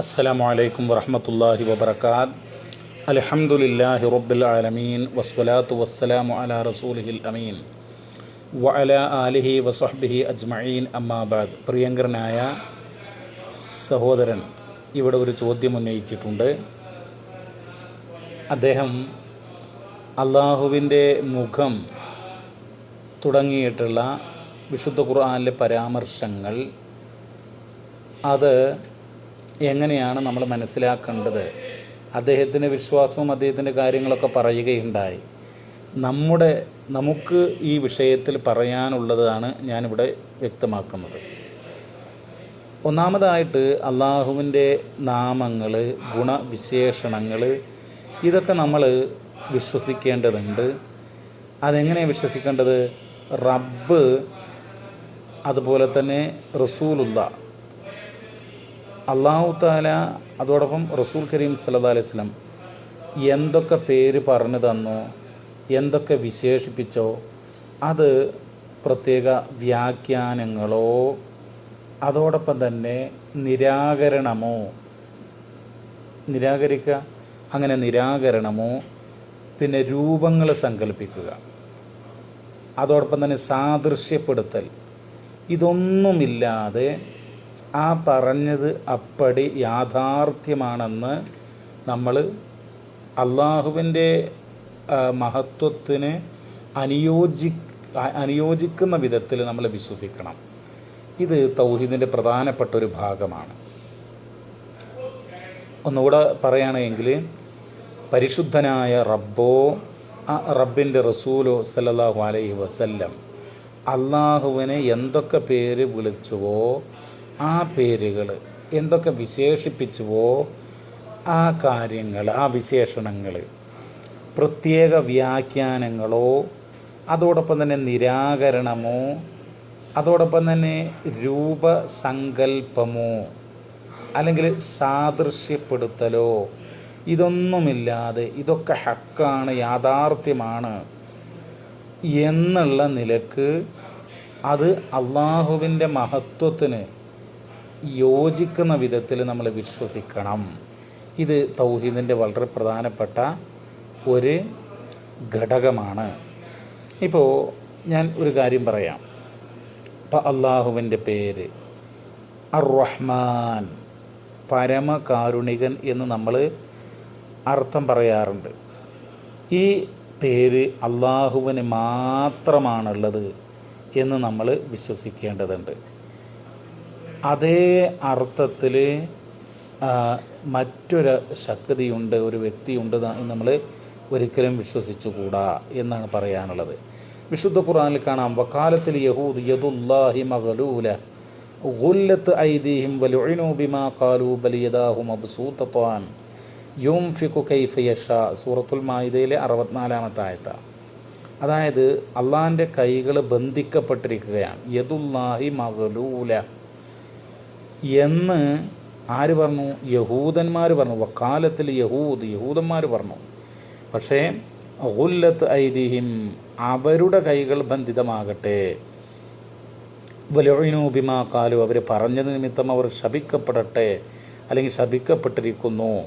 അസ്സലാമു അലൈക്കും വറഹമത്തല്ലാഹി വബർക്കാത്ത് അലഹമുല്ലാഹി റബ്ബിൽ ആലമീൻ. വസ്വലാത്തു വസ്സലാമു അല റസൂലിഹിൽ അമീൻ. വഅല ആലിഹി വസഹ്ബിഹി അജ്മഈൻ. അമ്മാബാദ് പ്രിയങ്കരനായ സഹോദരൻ ഇവിടെ ഒരു ചോദ്യം ഉന്നയിച്ചിട്ടുണ്ട്. അദ്ദേഹം അള്ളാഹുവിന്റെ മുഖം തുടങ്ങിയിട്ടുള്ള വിശുദ്ധ ഖുർആാനിലെ പരാമർശങ്ങൾ അത് എങ്ങനെയാണ് നമ്മൾ മനസ്സിലാക്കേണ്ടത്? അദ്ദേഹത്തിന്റെ വിശ്വാസവും അദ്ദേഹത്തിന്റെ കാര്യങ്ങളൊക്കെ പറയുകയുണ്ടായി. നമ്മുടെ നമുക്ക് ഈ വിഷയത്തിൽ പറയാനുള്ളതാണ് ഞാനിവിടെ വ്യക്തമാക്കുന്നത്. ഒന്നാമതായിട്ട് അള്ളാഹുവിന്റെ നാമങ്ങൾ ഗുണവിശേഷണങ്ങൾ ഇതൊക്കെ നമ്മൾ വിശ്വസിക്കേണ്ടതുണ്ട്. അതെങ്ങനെയാണ് വിശ്വസിക്കേണ്ടത്? റബ്ബ് അതുപോലെ തന്നെ റസൂലുള്ള അള്ളാഹു താല അതോടൊപ്പം റസൂൽ കരീം സല്ലാ അലൈഹി സ്വലം എന്തൊക്കെ പേര് പറഞ്ഞു തന്നോ എന്തൊക്കെ വിശേഷിപ്പിച്ചോ അത് പ്രത്യേക വ്യാഖ്യാനങ്ങളോ അതോടൊപ്പം തന്നെ നിരാകരണമോ നിരാകരിക്കുക അങ്ങനെ നിരാകരണമോ പിന്നെ രൂപങ്ങൾ സങ്കല്പിക്കുക അതോടൊപ്പം തന്നെ സാദൃശ്യപ്പെടുത്തൽ ഇതൊന്നുമില്ലാതെ ആ പറഞ്ഞത് അപ്പടി യാഥാർത്ഥ്യമാണെന്ന് നമ്മൾ അള്ളാഹുവിന്റെ മഹത്വത്തിന് അനുയോജി അനുയോജിക്കുന്ന വിധത്തിൽ നമ്മൾ വിശ്വസിക്കണം. ഇത് തൗഹീദിന്റെ പ്രധാനപ്പെട്ട ഒരു ഭാഗമാണ്. ഒന്നുകൂടെ പറയുകയാണെങ്കിൽ പരിശുദ്ധനായ റബ്ബോ റബ്ബിന്റെ റസൂലോ സല്ലാഹു അലൈഹി വസല്ലം അള്ളാഹുവിനെ എന്തൊക്കെ പേര് വിളിച്ചുവോ ആ പേരുകൾ എന്തൊക്കെ വിശേഷിപ്പിച്ചുവോ ആ കാര്യങ്ങൾ ആ വിശേഷണങ്ങൾ പ്രത്യേക വ്യാഖ്യാനങ്ങളോ അതോടൊപ്പം തന്നെ നിരാകരണമോ അതോടൊപ്പം തന്നെ രൂപസങ്കല്പമോ അല്ലെങ്കിൽ സാദൃശ്യപ്പെടുത്തലോ ഇതൊന്നുമില്ലാതെ ഇതൊക്കെ ഹക്കാണ് യാഥാർത്ഥ്യമാണ് എന്നുള്ള നിലയ്ക്ക് അത് അള്ളാഹുവിന്റെ മഹത്വത്തിന് യോജിക്കുന്ന വിധത്തിൽ നമ്മൾ വിശ്വസിക്കണം. ഇത് തൗഹീദിന്റെ വളരെ പ്രധാനപ്പെട്ട ഒരു ഘടകമാണ്. ഇപ്പോൾ ഞാൻ ഒരു കാര്യം പറയാം. ഇപ്പം അള്ളാഹുവിന്റെ പേര് അർ റഹ്മാൻ പരമകാരുണികൻ എന്ന് നമ്മൾ അർത്ഥം പറയാറുണ്ട്. ഈ പേര് അള്ളാഹുവിന് മാത്രമാണുള്ളത് എന്ന് നമ്മൾ വിശ്വസിക്കേണ്ടതുണ്ട്. അതേ അർത്ഥത്തിൽ മറ്റൊരു ശക്തിയുണ്ട് ഒരു വ്യക്തിയുണ്ട് നമ്മൾ ഒരിക്കലും വിശ്വസിച്ചുകൂടാ എന്നാണ് പറയാനുള്ളത്. വിശുദ്ധ ഖുറാനിൽ കാണാം വക്കാലത്തിൽ യഹൂദ് യദുല്ലാഹി മഗലൂല ഗുല്ലത്ത് ഐദീഹിം വലുഇനു ബിമാ ഖാലു ബൽ യദാഹു യും ഫിഖു കൈഫ യഷ സൂറത്തുൽ മായിദയിലെ അറുപത്തിനാലാമത്തെ ആയത്ത. അതായത് അള്ളാഹിന്റെ കൈകൾ ബന്ധിക്കപ്പെട്ടിരിക്കുകയാണ്. യദുല്ലാഹി മഗലൂല എന്ന് ആര് പറഞ്ഞു? യഹൂദന്മാർ പറഞ്ഞു. വക്കാലത്തിൽ യഹൂദ് യഹൂദന്മാർ പറഞ്ഞു. പക്ഷേ ഹുല്ലത്ത് ഐതിഹിം അവരുടെ കൈകൾ ബന്ധിതമാകട്ടെ. വലുവിനൂബിമാ കാലു അവർ പറഞ്ഞത് നിമിത്തം അവർ ശപിക്കപ്പെടട്ടെ അല്ലെങ്കിൽ ശപിക്കപ്പെട്ടിരിക്കുന്നു.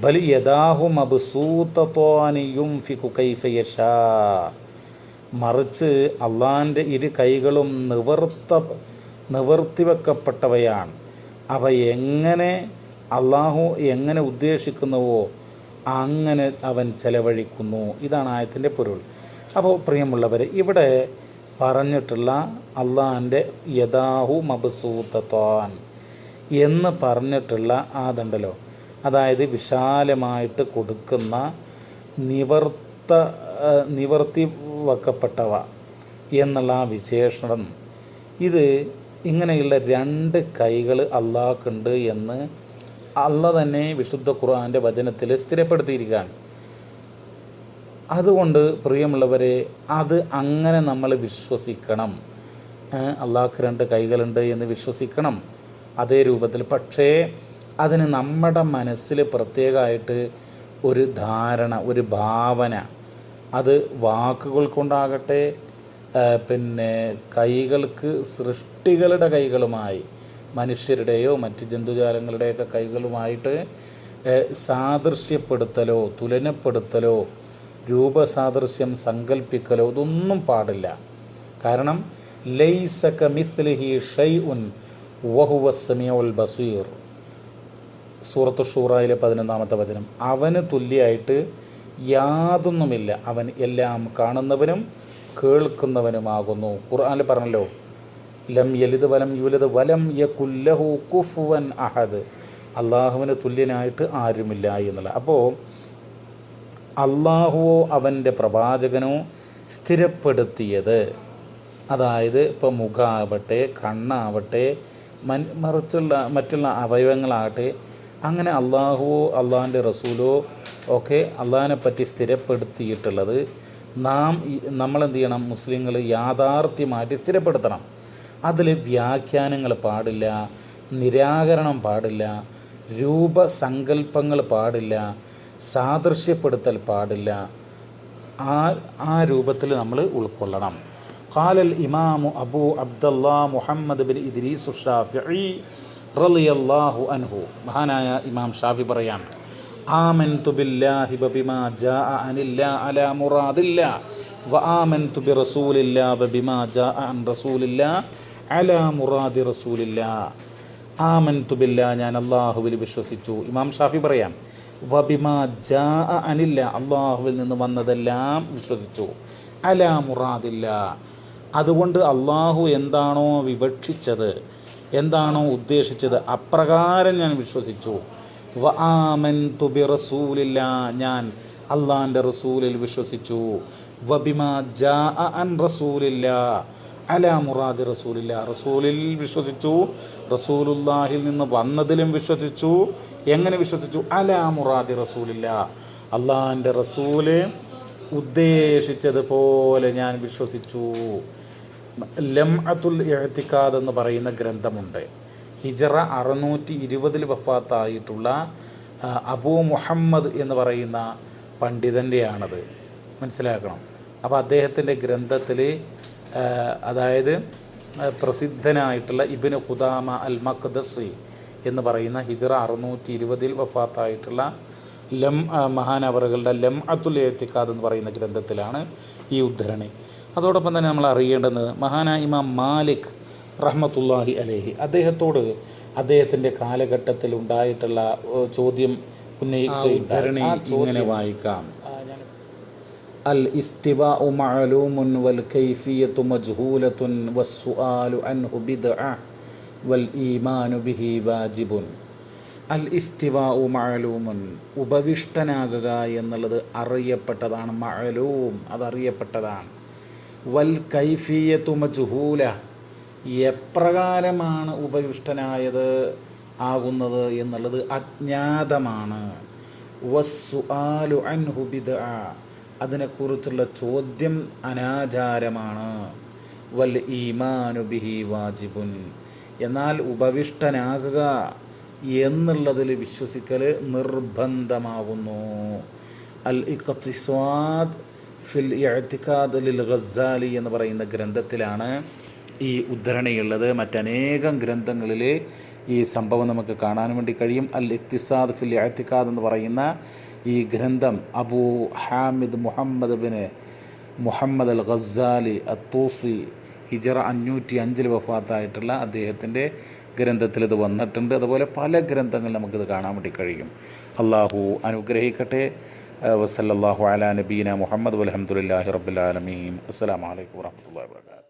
ബലി യഥാഹും അബ്സൂത്തോനിയും ഫിക്കു കൈഫയഷ മറിച്ച് അള്ളാന്റെ ഇരു കൈകളും നിവർത്ത നിവർത്തി വെക്കപ്പെട്ടവയാണ് അവ എങ്ങനെ അള്ളാഹു എങ്ങനെ ഉദ്ദേശിക്കുന്നുവോ അങ്ങനെ അവൻ ചെലവഴിക്കുന്നു. ഇതാണ് ആയത്തിന്റെ പൊരുൾ. അപ്പോൾ പ്രിയമുള്ളവർ ഇവിടെ പറഞ്ഞിട്ടുള്ള അള്ളാഹിന്റെ യഥാഹു മബസൂത്തത്വാൻ എന്ന് പറഞ്ഞിട്ടുള്ള ആതുണ്ടല്ലോ അതായത് വിശാലമായിട്ട് കൊടുക്കുന്ന നിവർത്ത നിവർത്തി വെക്കപ്പെട്ടവ എന്നുള്ള ആ വിശേഷണം. ഇത് ഇങ്ങനെയുള്ള രണ്ട് കൈകൾ അള്ളാഹ്ക്കുണ്ട് എന്ന് അള്ള തന്നെ വിശുദ്ധ ഖുർആന്റെ വചനത്തിൽ സ്ഥിരപ്പെടുത്തിയിരിക്കുകയാണ്. അതുകൊണ്ട് പ്രിയമുള്ളവരെ അത് അങ്ങനെ നമ്മൾ വിശ്വസിക്കണം. അള്ളാഹ്ക്ക് രണ്ട് കൈകളുണ്ട് എന്ന് വിശ്വസിക്കണം. അതേ രൂപത്തിൽ. പക്ഷേ അതിന് നമ്മുടെ മനസ്സിൽ പ്രത്യേകമായിട്ട് ഒരു ധാരണ ഒരു ഭാവന. അത് വാക്കുകൾ കൊണ്ടാകട്ടെ പിന്നെ കൈകൾക്ക് സൃഷ്ടികളുടെ കൈകളുമായി മനുഷ്യരുടെയോ മറ്റ് ജന്തുജാലങ്ങളുടെയൊക്കെ കൈകളുമായിട്ട് സാദൃശ്യപ്പെടുത്തലോ തുലനപ്പെടുത്തലോ രൂപസാദൃശ്യം സങ്കല്പിക്കലോ ഇതൊന്നും പാടില്ല. കാരണം ലൈസക മിഥ്ലിഹി ഷൈഉൻ വഹുവ സമീഉൽ ബസീർ. സൂറത്ത് ഷൂറായിലെ പതിനൊന്നാമത്തെ വചനം. അവന് തുല്യമായിട്ട് യാതൊന്നുമില്ല. അവൻ എല്ലാം കാണുന്നവനും കേൾക്കുന്നവനുമാകുന്നു. ഖുർആാനിൽ പറഞ്ഞല്ലോ ലം യലിത് വലം യുലത് വലം യകുല്ലഹു കുഫുവൻ അഹദ്. അള്ളാഹുവിന് തുല്യനായിട്ട് ആരുമില്ല എന്നുള്ള. അപ്പോൾ അള്ളാഹുവോ അവന്റെ പ്രവാചകനോ സ്ഥിരപ്പെടുത്തിയത്. അതായത് ഇപ്പോൾ മുഖാവട്ടെ കണ്ണാവട്ടെ മൻ മറിച്ചുള്ള മറ്റുള്ള അവയവങ്ങളാകട്ടെ അങ്ങനെ അള്ളാഹുവോ അള്ളാഹിന്റെ റസൂലോ ഒക്കെ അള്ളാഹിനെ പറ്റി സ്ഥിരപ്പെടുത്തിയിട്ടുള്ളത് നാം നമ്മളെന്ത് ചെയ്യണം? മുസ്ലിങ്ങൾ യാഥാർത്ഥ്യമായിട്ട് സ്ഥിരപ്പെടുത്തണം. അതിൽ വ്യാഖ്യാനങ്ങൾ പാടില്ല നിരാകരണം പാടില്ല രൂപസങ്കല്പങ്ങൾ പാടില്ല സാദൃശ്യപ്പെടുത്തൽ പാടില്ല. ആ ആ രൂപത്തിൽ നമ്മൾ ഉൾക്കൊള്ളണം. ഖാലൽ ഇമാമു Abu Abdullah Muhammad bin Idris Shafi റളിയല്ലാഹു അൻഹു. മഹാനായ ഇമാം ഷാഫി പറയാം ആമൻതു ബില്ലാഹി വബിമാ ജാഅ അനില്ലാ അലാ മുറാദില്ലാ വആമൻതു ബിറസൂലില്ലാ വബിമാ ജാഅ അൻ റസൂലില്ലാ അലാ മുറാദി റസൂലില്ല. ആമൻതു ബില്ലാ ഞാൻ അള്ളാഹുവിൽ വിശ്വസിച്ചു. ഇമാം ഷാഫി പറയാം വബിമാ ജാ അനില്ല. അള്ളാഹുവിൽ നിന്ന് വന്നതെല്ലാം വിശ്വസിച്ചു. അലാ മുറാദില്ല. അതുകൊണ്ട് അള്ളാഹു എന്താണോ വിവക്ഷിച്ചത് എന്താണോ ഉദ്ദേശിച്ചത് അപ്രകാരം ഞാൻ വിശ്വസിച്ചു. വ ആമൻ തുബി റസൂലില്ല. ഞാൻ അള്ളാഹിന്റെ റസൂലിൽ വിശ്വസിച്ചു. വബിമാ ജാ അൻ റസൂലില്ല. അല മുറാദ് റസൂലില്ല. റസൂലിൽ വിശ്വസിച്ചു റസൂലുല്ലാഹിൽ നിന്ന് വന്നതിലും വിശ്വസിച്ചു. എങ്ങനെ വിശ്വസിച്ചു? അല മുറാദി റസൂലില്ല. അള്ളാഹിന്റെ റസൂൽ ഉദ്ദേശിച്ചതുപോലെ ഞാൻ വിശ്വസിച്ചു. ലം അതുൽ എഴുത്തിക്കാദ് എന്ന് പറയുന്ന ഗ്രന്ഥമുണ്ട്. ഹിജറ അറുന്നൂറ്റി ഇരുപതിൽ വഫാത്തായിട്ടുള്ള അബൂ മുഹമ്മദ് എന്ന് പറയുന്ന പണ്ഡിതന്റെയാണത് മനസ്സിലാക്കണം. അപ്പോൾ അദ്ദേഹത്തിന്റെ ഗ്രന്ഥത്തിൽ അതായത് പ്രസിദ്ധനായിട്ടുള്ള ഇബിന് ഖുദാമ അൽ മഖ്ദസി എന്ന് പറയുന്ന ഹിജറ അറുന്നൂറ്റി ഇരുപതിൽ വഫാത്തായിട്ടുള്ള ലം മഹാനവറുകളുടെ ലം അത്തുൽ എത്തിക്കാദ് എന്ന് പറയുന്ന ഗ്രന്ഥത്തിലാണ് ഈ ഉദ്ധരണി. അതോടൊപ്പം തന്നെ നമ്മൾ അറിയേണ്ടുന്നത് മഹാനായ ഇമാം മാലിക് റഹ്മത്തുല്ലാഹി അലേഹി. അദ്ദേഹത്തോട് അദ്ദേഹത്തിന്റെ കാലഘട്ടത്തിൽ ഉണ്ടായിട്ടുള്ള ചോദ്യം ചോദ്യം ഉന്നയിക്കുകയുണ്ടായി. ഇങ്ങനെ വായിക്കാം. അൽ ഇസ്തിവ മഅലൂമുൻ വൽ കൈഫിയത്തു മജ്ഹൂലത്തുൻ വസ്സുആലു അൻഹു ബിദ്അ വൽ ഈമാനു ബിഹി വാജിബുൻ. അൽ ഇസ്തിവ മഅലൂമുൻ ഉപവിഷ്ടനാകുക എന്നുള്ളത് അറിയപ്പെട്ടതാണ് മഅലൂം അതറിയപ്പെട്ടതാണ്. വൽ കൈഫിയത്തു മജ്ഹൂല എപ്രകാരമാണ് ഉപവിഷ്ടനായത് ആകുന്നത് എന്നുള്ളത് അജ്ഞാതമാണ്. വസ്സുആലു അൻഹു ബിദ്അ അതിനെക്കുറിച്ചുള്ള ചോദ്യം അനാചാരമാണ്. വൽ ഈമാനു ബിഹി വാജിബുൻ. എന്നാൽ ഉപവിഷ്ടനാകുക എന്നുള്ളതിൽ വിശ്വസിക്കൽ നിർബന്ധമാകുന്നു അൽ ഇഖ്തിസ്വാദ് ഫിൽ ഇഅ്തിഖാദ് ലിൽ ഗസാലി എന്ന് പറയുന്ന ഗ്രന്ഥത്തിലാണ് ഈ ഉദ്ധരണിയുള്ളത്. മറ്റനേകം ഗ്രന്ഥങ്ങളിൽ ഈ സംഭവം നമുക്ക് കാണാൻ വേണ്ടി കഴിയും. അൽ ഇത്തിസാദ് ഫിൽ ഇഅ്തിഖാദ് എന്ന് പറയുന്ന ഈ ഗ്രന്ഥം Abu Hamid Muhammad bin Muhammad al Ghazali അത്തൂസി ഹിജറ അഞ്ഞൂറ്റി അഞ്ചിൽ വഫാത്തായിട്ടുള്ള അദ്ദേഹത്തിന്റെ ഗ്രന്ഥത്തിൽ ഇത് വന്നിട്ടുണ്ട്. അതുപോലെ പല ഗ്രന്ഥങ്ങൾ നമുക്കിത് കാണാൻ വേണ്ടി കഴിയും. അള്ളാഹു അനുഗ്രഹിക്കട്ടെ. വസല്ലാഹു അലാ നബീന മുഹമ്മദ് അലഹമുല്ലാഹി റബുലാലമീൻ അസ്സാം വലൈക്കും വാഹമത്തല്ലാ വാബർക്കാത്തു